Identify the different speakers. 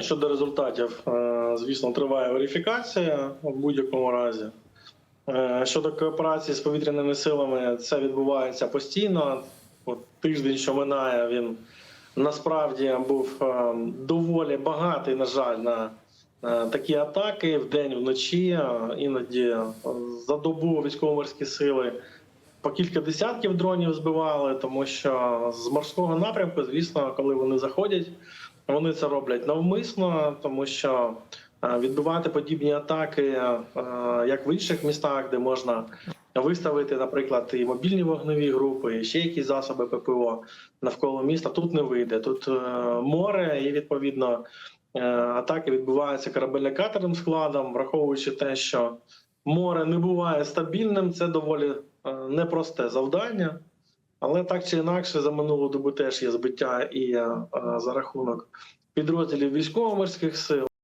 Speaker 1: Щодо результатів, е, звісно, триває верифікація в будь-якому разі. Е, Щодо кооперації з повітряними силами, це відбувається постійно. От тиждень, що минає, він насправді був е, доволі багатий, на жаль, на такі атаки вдень, вночі. Іноді за добу військово-морські сили по кілька десятків дронів збивали, тому що з морського напрямку, звісно, коли вони заходять, вони це роблять навмисно, тому що е, відбивати подібні атаки, е, як в інших містах, де можна виставити, наприклад, і мобільні вогневі групи, і ще якісь засоби ППО навколо міста. Тут не вийде. Тут е, море, і відповідно атаки відбуваються корабельно-катерним складом, враховуючи те, що море не буває стабільним, це доволі непросте завдання. Але так чи інакше, за минулу добу теж є збиття і е, е, за рахунок підрозділів військово-морських сил.